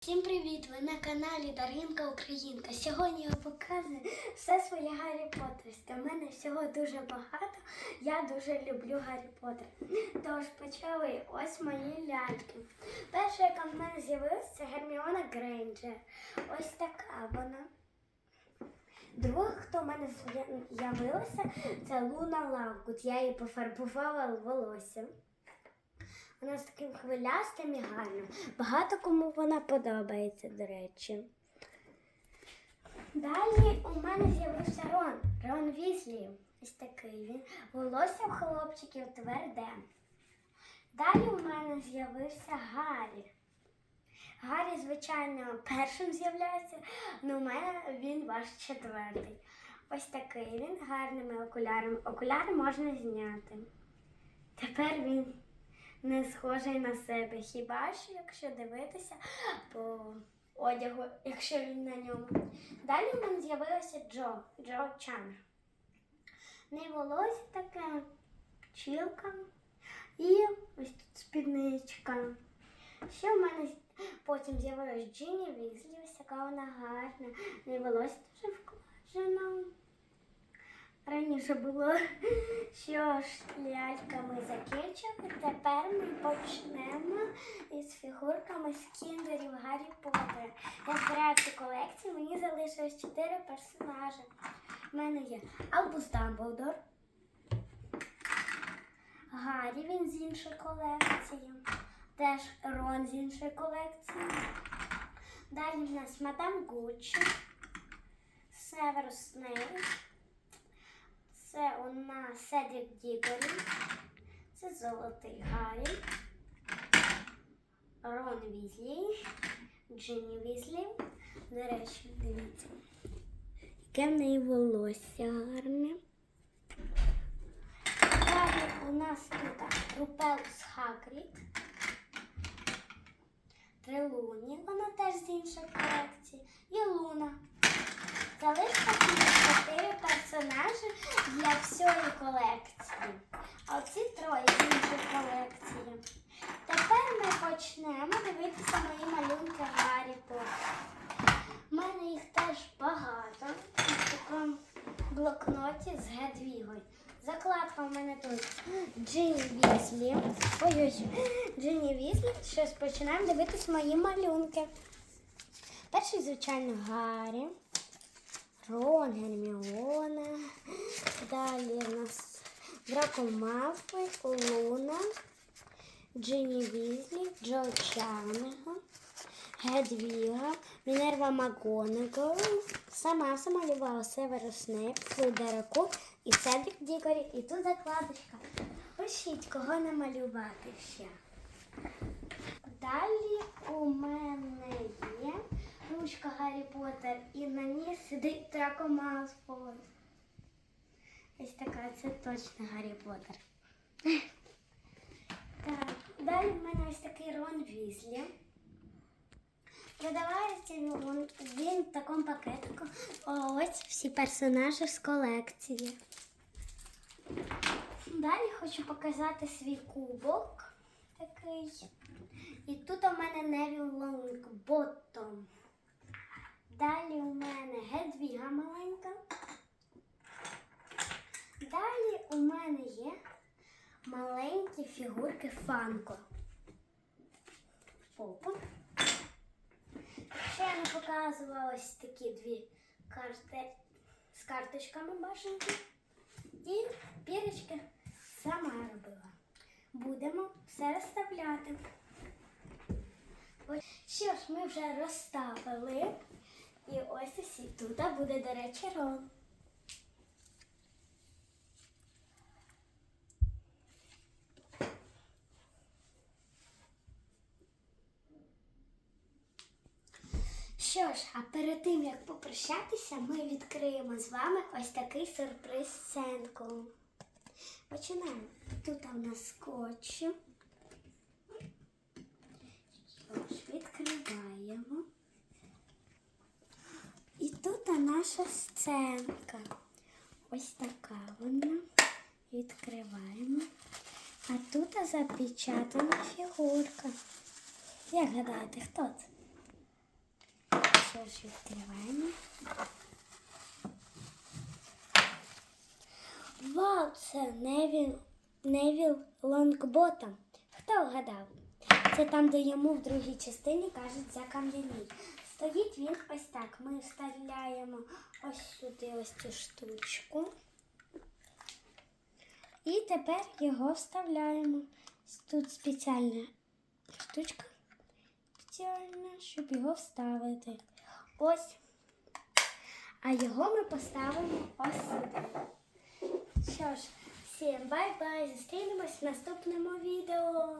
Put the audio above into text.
Всім привіт! Ви на каналі Даринка Українка. Сьогодні я показую все своє Гаррі Поттерське. У мене всього дуже багато. Я дуже люблю Гаррі Поттер. Тож почали ось мої ляльки. Перша, яка в мене з'явилася, це Герміона Грейнджер. Ось така вона. Друга, хто в мене з'явилася, це Луна Лавгуд. Я її пофарбувала волоссям. Вона з таким хвилястим і гарним. Багато кому вона подобається, до речі. Далі у мене з'явився Рон. Рон Візлі. Ось такий він. Волосся в хлопчиків тверде. Далі у мене з'явився Гаррі. Гаррі, звичайно, першим з'являється, але у мене він ваш четвертий. Ось такий він гарними окулярами. Окуляри можна зняти. Тепер він не схожий на себе. Хіба що, якщо дивитися по одягу, якщо він на ньому. Далі в мене з'явилося Джо, Джо Чан. Не волосся таке, пчілка і ось тут спідничка. Ще в мене потім з'явилась Джині Візлі, ось така вона гарна. Не волосся дуже вкладено. Раніше було, що ж ляльками закінчили. Тепер ми почнемо із фігурками з кіндерів Гаррі Поттера. Я збираю цю колекцію, мені залишилось чотири персонажі. У мене є Албус Дамблдор, Гаррі він з іншої колекції, теж Рон з іншої колекції. Далі в нас Мадам Гуччі, Северус Снейп. Це у нас Седрік Дігорі. Це Золотий Гаррі. Рон Візлі. Джинні Візлі. До речі, дивіться. Яке в неї волосся гарне. Далі у нас тут Рупелус Хагрід. Трилуні, вона теж з іншої колекції. І Луна. Персонажі для всієї колекції. А оці троє з іншої колекції. Тепер ми почнемо дивитися мої малюнки Гаррі Поттера. У мене їх теж багато в такому блокноті з Гедвігою. Закладка у мене тут Джинні Візлі. Ой-ой, Джинні Візлі. Щось починаємо дивитися мої малюнки. Перший, звичайно, Гаррі. Рон, Герміона. Далі у нас Драко Малфой, Луна, Джинні Візлі, Джо Чанего, Гедвіга, Мінерва Макгонагал. Сама замалювала Северус Снейп, Флудераку і Седрік Дігорі. І тут закладочка. Пишіть, кого намалювати ще. Далі у мене є ручка Гаррі Поттер і на ній сидить Драко Малфой. Ось така, це точно Гаррі Поттер. Так, далі в мене ось такий Рон Візлі. Продавається він, він в такому пакетику. Ось всі персонажі з колекції. Далі хочу показати свій кубок такий. І тут у мене Невіл Лонгботтом. Далі у мене Гедвіга маленька. Далі у мене є маленькі фігурки Фанко. Попу. Ще я не показувала ось такі дві карти з карточками башенки. І пірочки сама робила. Будемо все розставляти. Що ж, ми вже розставили. І ось усі. Тут буде, до речі, рол. Що ж, а перед тим як попрощатися, ми відкриємо з вами ось такий сюрприз сценку. Починаємо. Тут у нас скотч. Що ж, відкриваємо. Тут наша сценка. Ось така вона. Відкриваємо. А тут запечатана фігурка. Як гадаєте, хто це? Що ж відкриваємо? Вау, це Невіл, Невіл Лонгботом. Хто вгадав? Це там, де йому в другій частині кажуть за кам'яний. Стоїть він ось так. Ми вставляємо ось сюди ось цю штучку. І тепер його вставляємо. Тут спеціальна штучка спеціальна, щоб його вставити. Ось. А його ми поставимо ось сюди. Що ж, всім бай-бай! Зустрінемось в наступному відео.